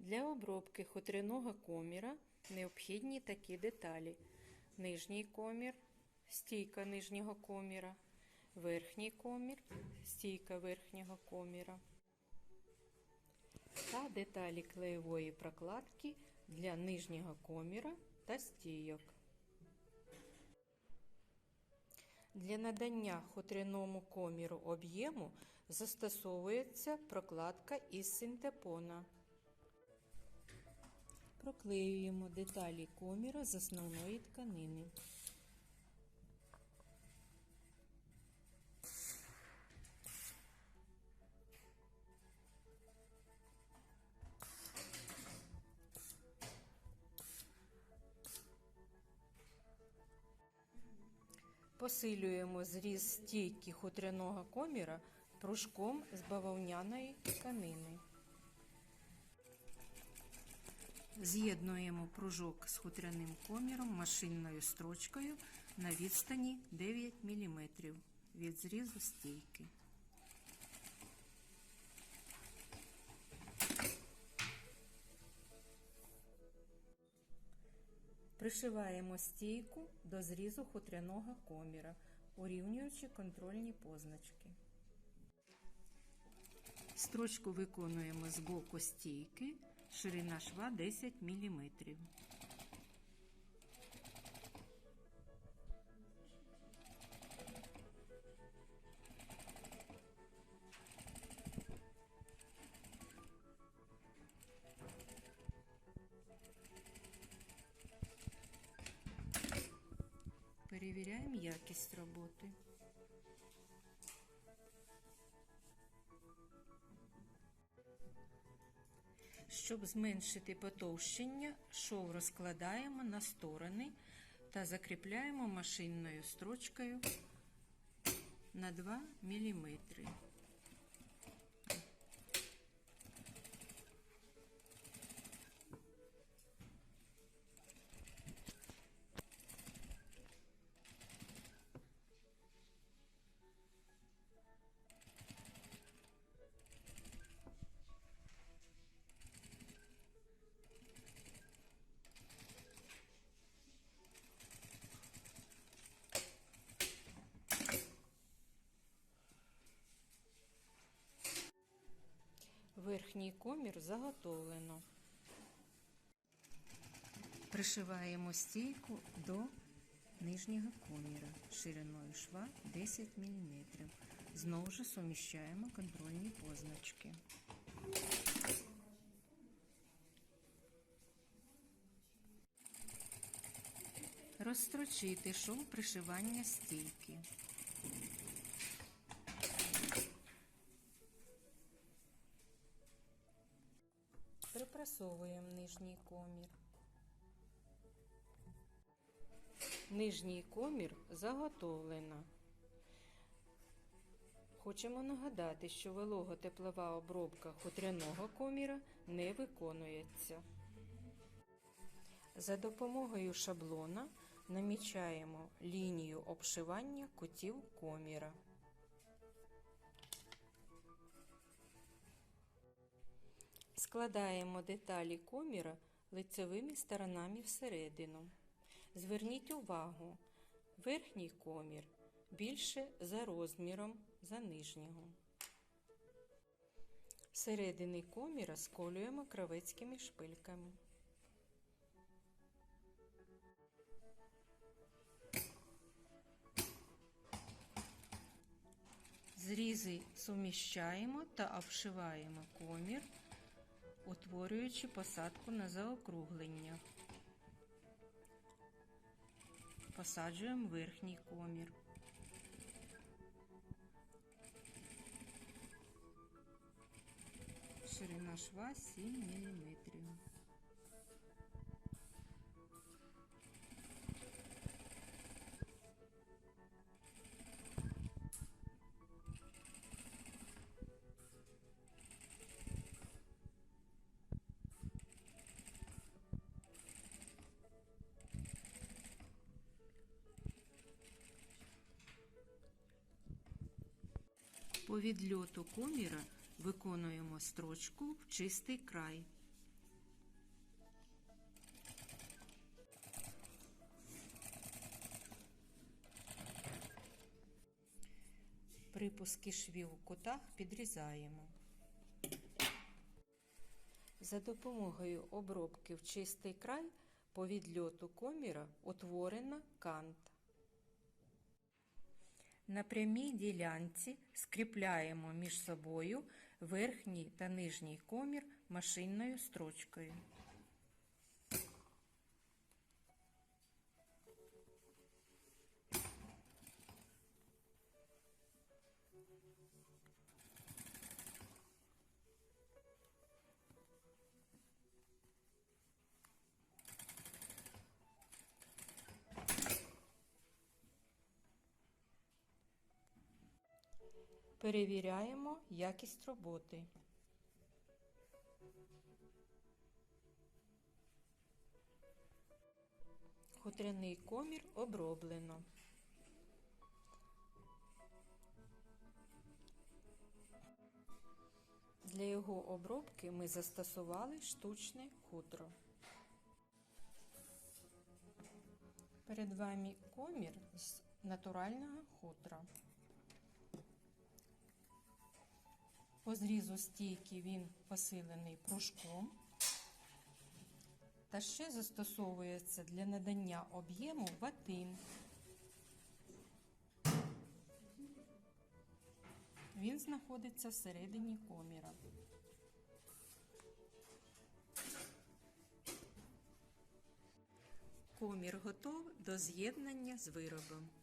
Для обробки хутряного коміра необхідні такі деталі: нижній комір, стійка нижнього коміра, верхній комір, стійка верхнього коміра та деталі клеєвої прокладки для нижнього коміра та стійок. Для надання хутряному коміру об'єму застосовується прокладка із синтепона. Проклеюємо деталі коміра з основної тканини. Посилюємо зріз стійки хутряного коміра пружком з бавовняної тканини. З'єднуємо пружок з хутряним коміром машинною строчкою на відстані 9 мм від зрізу стійки. Пришиваємо стійку до зрізу хутряного коміра, урівнюючи контрольні позначки. Строчку виконуємо з боку стійки, ширина шва 10 мм. Перевіряємо якість роботи. Щоб зменшити потовщення, шов розкладаємо на сторони та закріпляємо машинною строчкою на 2 мм. Верхній комір заготовлено. Пришиваємо стійку до нижнього коміра шириною шва 10 мм. Знову ж суміщаємо контрольні позначки. Розстрочити шов пришивання стійки. Припрасовуємо нижній комір. Нижній комір заготовлено. Хочемо нагадати, що вологотеплова обробка хутряного коміра не виконується. За допомогою шаблона намічаємо лінію обшивання кутів коміра. Складаємо деталі коміра лицевими сторонами всередину. Зверніть увагу, верхній комір більше за розміром за нижнього. Середини коміра сколюємо кравецькими шпильками. Зрізи суміщаємо та обшиваємо комір, утворюючи посадку на заокруглення. Посаджуємо верхній комір. Ширина шва 7 мм. По відльоту коміра виконуємо строчку в чистий край. Припуски швів у кутах підрізаємо. За допомогою обробки в чистий край по відльоту коміра утворена кант. На прямій ділянці скріпляємо між собою верхній та нижній комір машинною строчкою. Перевіряємо якість роботи. Хутряний комір оброблено. Для його обробки ми застосували штучне хутро. Перед вами комір з натурального хутра. По зрізу стійки він посилений пружком та ще застосовується для надання об'єму ватин. Він знаходиться всередині коміра. Комір готов до з'єднання з виробом.